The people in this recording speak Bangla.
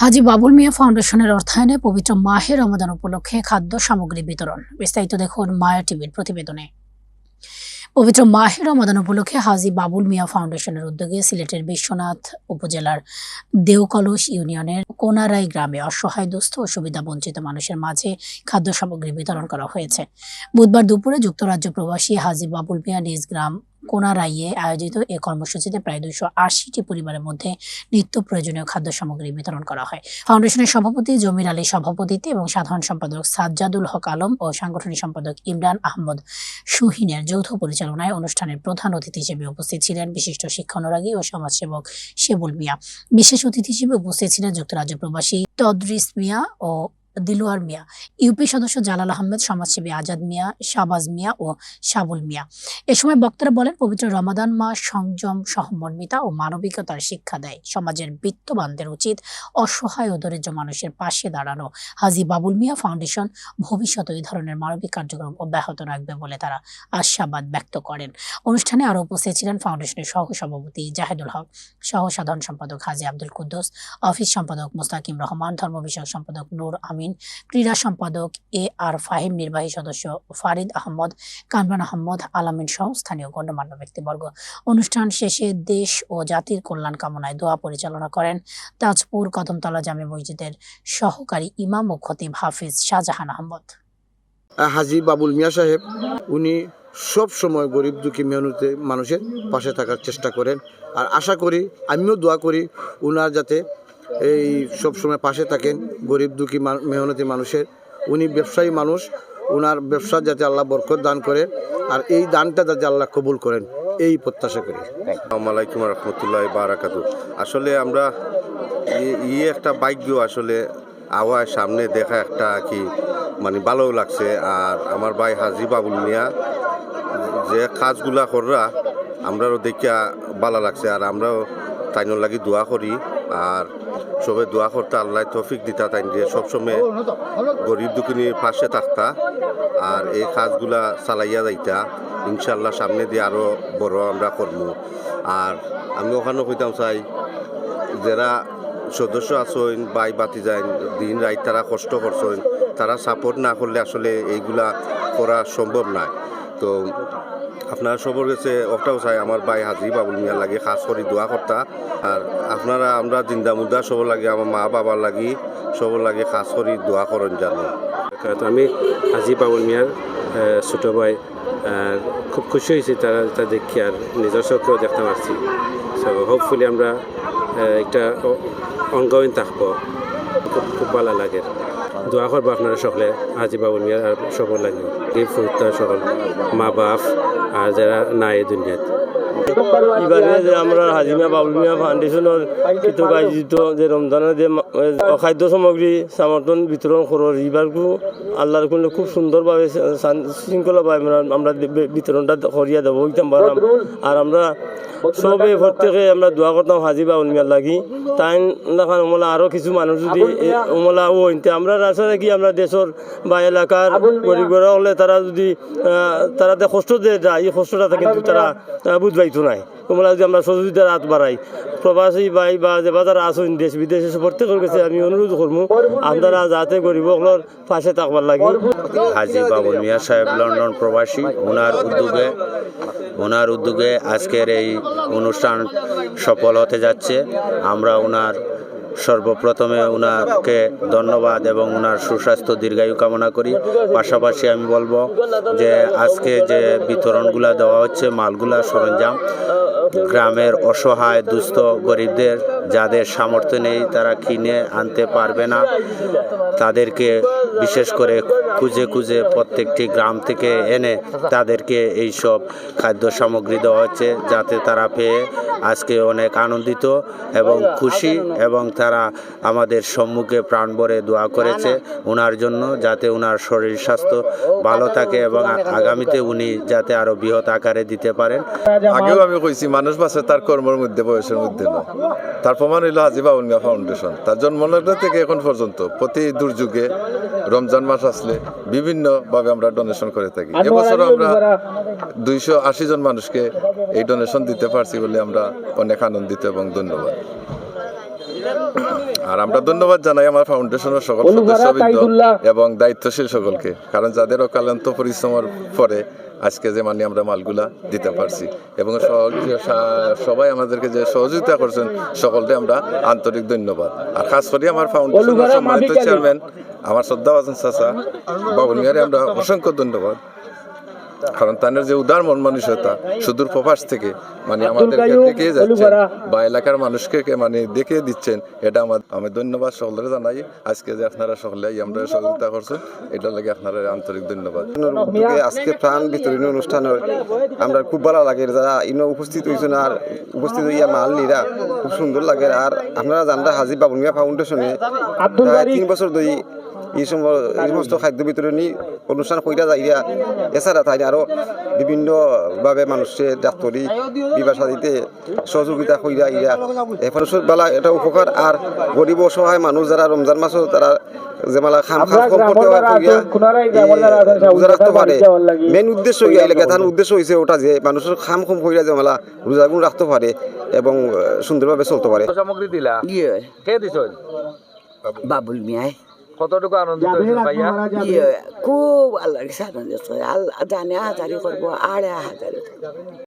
হাজি বাবুল মিয়া ফাউন্ডেশনের অর্থায়নে পবিত্র মাহে রমাদান উপলক্ষে খাদ্য সামগ্রী বিতরণ। বিস্তারিত দেখুন মায়া টিভির প্রতিবেদনে। পবিত্র মাহে রমাদান উপলক্ষে হাজি বাবুল মিয়া ফাউন্ডেশনের উদ্যোগে সিলেটের বিশ্বনাথ উপজেলার দেওকলস ইউনিয়নের কোনারাই গ্রামে অসহায়, দুস্থ ও সুবিধা বঞ্চিত মানুষের মাঝে খাদ্য সামগ্রী বিতরণ করা হয়েছে। বুধবার দুপুরে যুক্তরাজ্য প্রবাসী হাজি বাবুল মিয়া নিজ গ্রাম কোনারাইয়ে আয়োজিত এ কর্মসূচিতে প্রায় দুশো আশিটি পরিবারের মধ্যে নিত্য প্রয়োজনীয় খাদ্য সামগ্রী বিতরণ করা হয়। ফাউন্ডেশনের সভাপতি জমির আলী সভাপতিত্বে এবং সাধারণ সম্পাদক সাজ্জাদুল হক আলম ও সাংগঠনিক সম্পাদক ইমরান আহমদ সুহিনের যৌথ পরিচালনায় অনুষ্ঠানের প্রধান অতিথি হিসেবে উপস্থিত ছিলেন বিশিষ্ট শিক্ষানুরাগী ও সমাজসেবক শেবুল মিয়া। বিশেষ অতিথি হিসেবে উপস্থিত ছিলেন যুক্তরাজ্য প্রবাসী তদ্রিস মিয়া ও দিলুয়ার মিয়া, ইউপি সদস্য জালাল আহমেদ, সমাজসেবী আজাদ মিয়া, শাহবাজ মিয়া ও শাবুল মিয়া। এ সময় বক্তারা বলেন, পবিত্র রমাদান মাস সংযম, সহমর্মিতা ও মানবিকতার শিক্ষা দেয়। সমাজের বিত্তবানদের উচিত অসহায় ও দরিদ্র মানুষের পাশে দাঁড়ানো। হাজি বাবুল মিয়া ফাউন্ডেশন ভবিষ্যতে এই ধরনের মানবিক কার্যক্রম অব্যাহত রাখবে বলে তারা আশাবাদ ব্যক্ত করেন। অনুষ্ঠানে আরও উপস্থিত ছিলেন ফাউন্ডেশনের সহ সভাপতি জাহেদুল হক সহ সাধারণ সম্পাদক হাজি আব্দুল কুদ্দোস, অফিস সম্পাদক মোস্তাকিম রহমান ধর্ম বিষয়ক সম্পাদক নূর আমিন ক্রীড়া সম্পাদক এ আর ফাহিম, নির্বাহী সদস্য ফারিদ আহমদ কামরান আহমদ, আলামিন সহ স্থানীয় গণ্যমান্য ব্যক্তিবর্গ। অনুষ্ঠান শেষে দেশ ও জাতির কল্যাণ কামনায় দোয়া পরিচালনা করেন তাজপুর কদমতলা জামে মসজিদের সহকারী ইমাম ও খতিব হাফিজ শাহজাহান আহমদ। হাজি বাবুল মিয়া সাহেব, উনি সব সময় গরিব দুঃখী মেহনতে মানুষের পাশে থাকার চেষ্টা করেন। আর আশা করি, আমিও দোয়া করি, উনার যাতে এই সব সময় পাশে থাকেন গরিব দুঃখী মেহনতি মানুষের। উনি ব্যবসায়ী মানুষ, উনার ব্যবসা যাতে আল্লাহ বরকত দান করে আর এই দানটা যাতে আল্লাহ কবুল করেন, এই প্রত্যাশা করি। আসসালামু আলাইকুম রহমতুল্লাহ বারাকাতু আসলে আমরা ই- ই একটা ভাগ্য আসলে আওয়াজ সামনে দেখা একটা কি মানে ভালো লাগছে। আর আমার ভাই হাজি বাবুল মিয়া, যে কাজগুলা কররা, আমরাও দেখিয়া ভালো লাগছে। আর আমরাও তাইনোর লাগি দোয়া করি। আর সবে দোয়া করতে আল্লাহ তৌফিক দিতা, তাই যে সবসময় গরিব দুঃখিনীর পাশে থাকতা আর এই কাজগুলা চালাইয়া যাইতা। ইনশাল্লাহ সামনে দিয়ে আরও বড় আমরা করব আর আমি ওখানে কইতাম, চাই যারা সদস্য আছেন বাই বাতি যায় দিন রাত তারা কষ্ট করছেন, তারা সাপোর্ট না করলে আসলে এইগুলা করা সম্ভব নয়। তো আপনার সবর কাছে ওটাও চাই, আমার ভাই হাজি বাবুল মিয়া লাগে, খাস করে দোয়া করতা। আর আপনারা, আমরা জিন্দা মুদ্রা সব লাগে, আমার মা বাবার লাগি সব লাগে, খাস করে, দোয়া করেন জানো। আমি হাজি বাবুল মিয়ার ছোট ভাই খুব খুশি হয়েছি তারা তা দেখি, আর নিজের চোখেও দেখতে পারছি। সো হোপফুলি আমরা একটা অনগোয়িং থাকব। খুব খুব ভালো লাগে। দোয়া করব আপনারা সকলে আজি বাবুল মিয়ার আর সকল লাগে। এই ফুরতার সকল মা বাপ আর যারা নাই দুনিয়াত। এবারে যে আমরা হাজিমা বাবুলমিয়া ফাউন্ডেশনের কৃতজ্ঞ আয়োজিত যে রমজানের যে মা- এ, খাদ্য সামগ্রী সমর্থন বিতরণ করার এবারকু আল্লাহর কোনো খুব সুন্দরভাবে শৃঙ্খলাভাবে আমরা বিতরণটা করিয়া দেবো হইতাম আর আমরা সবে প্রত্যেকে আমরা দোয়া করতাম হাজি বাবুল মিয়ার লাগি তাই দেখান ওমলা আরও কিছু মানুষ যদি ওমলা ও হইতে আমরা আসলে কি আমরা দেশের বা এলাকার গরিবরা হলে তারা যদি তারা যে কষ্ট দিয়ে যায় এই কষ্টটা কিন্তু তারা আহ, বুঝবাইতো নাই। তোমরা যদি আমরা সহযোগিতার হাত বাড়াই, প্রবাসী ভাই বা যে বাজার আসুন, দেশ বিদেশে প্রত্যেকের কাছে আমি অনুরোধ করব, আপনারা যাতে গরিবগুলোর পাশে থাকবার লাগে। হাজি বাবুল মিয়া সাহেব, লন্ডন প্রবাসী, ওনার উদ্যোগে ওনার উদ্যোগে আজকের এই অনুষ্ঠান সফল হতে যাচ্ছে। আমরা ওনার সর্বপ্রথমে ওনাকে ধন্যবাদ এবং ওনার সুস্বাস্থ্য দীর্ঘায়ু কামনা করি। পাশাপাশি আমি বলব যে আজকে যে বিতরণগুলা দেওয়া হচ্ছে, মালগুলা সরঞ্জাম গ্রামের অসহায় দুস্থ গরিবদের যাদের সামর্থ্য নেই, তারা কিনে আনতে পারবে না। তাদেরকে বিশেষ করে খুঁজে খুঁজে প্রত্যেকটি গ্রাম থেকে এনে তাদেরকে এই সব খাদ্য সামগ্রী দেওয়া হচ্ছে, যাতে তারা পেয়ে আজকে অনেক আনন্দিত এবং খুশি এবং তারা আমাদের সম্মুখে প্রাণ ভরে দোয়া করেছে ওনার জন্য, যাতে ওনার শরীর স্বাস্থ্য ভালো থাকে এবং আগামীতে উনি যাতে আরও বৃহৎ আকারে দিতে পারেন। আগেও আমি কইছি মানুষ বাঁচে তার কর্মের মধ্যে বয়সের মধ্যে নয় তার প্রমাণ হইল হাজি বাউল ফাউন্ডেশন। তার জন্মলগ্ন থেকে এখন পর্যন্ত প্রতি দুর্যোগে রমজান মাস আসলে বিভিন্ন ভাবে আমরা ডোনেশন করে থাকি। এবছর আমরা দুইশো আশি জন মানুষকে এই ডোনেশন দিতে পারছি বলে আমরা অনেক আনন্দিত এবং ধন্যবাদ। আর আমরা ধন্যবাদ জানাই আমার ফাউন্ডেশনের সকল সদস্যবৃন্দ এবং দায়িত্বশীল সকলকে। কারণ যাদের অকালান্ত পরিশ্রমের পরে আজকে যে মানে আমরা মালগুলা দিতে পারছি। এবং সবাই আমাদেরকে যে সহযোগিতা করছেন সকলকে আমরা আন্তরিক ধন্যবাদ। আর খাস করে আমার ফাউন্ডেশনের সম্মানিত চেয়ারম্যান আমার শ্রদ্ধা বাজন চাষা বাবুল মিয়ারে আমরা অসংখ্য ধন্যবাদ। কারণ তাদের যে উদার মন মানসিকতা সুদূর প্রবাস থেকে মানে আমাদেরকে দেখে যাচ্ছেন বা এলাকার মানুষকে মানে দেখে দিচ্ছেন এটা আমার আমি ধন্যবাদ সকলের জানাই। আজকে যে আপনারা সকলে আমরা সহযোগিতা করছেন এটার লাগে আপনারা আন্তরিক ধন্যবাদ। আজকে প্রাণ বিতরণী অনুষ্ঠানের আমরা খুব ভালো লাগে যারা ইনো উপস্থিত হয়েছেন আর উপস্থিত হইয়া মাল নিরা খুব সুন্দর লাগে। আর আপনারা জানরা হাজি বাবুমিয়া ফাউন্ডেশনে প্রায় তিন বছর ধরে এই সময় এই সমস্ত খাদ্য বিতরণী অনুষ্ঠান কইরা যাইরা এছাড়া তাই আরও বিভিন্ন ভাবে মানুষের ডাক্তরি বিবাহ দিতে সহযোগিতা কইরা ইরা এখন বেলা এটা উপকার। আর গরিব অসহায় মানুষ যারা রমজান মাসও তারা যেমালা খাম খাম কম করতে রোজা রাখতে পারে। মেন উদ্দেশ্য ইয়া এলাকা তার উদ্দেশ্য হয়েছে ওটা যে মানুষের খাম কম কইরা যেমালা রোজাগুন রাখতে পারে এবং সুন্দরভাবে চলতে পারে। সামগ্রী দিলা? ইয়ে কে দিছন? বাবুল মিয়ায়। কতটুকু আনন্দিত হয়েছেন ভাইয়া? ইয়ে খুব আল্লাহর সাথে আল্লাহ জানে হাজারি করব আড়ে হাজারি।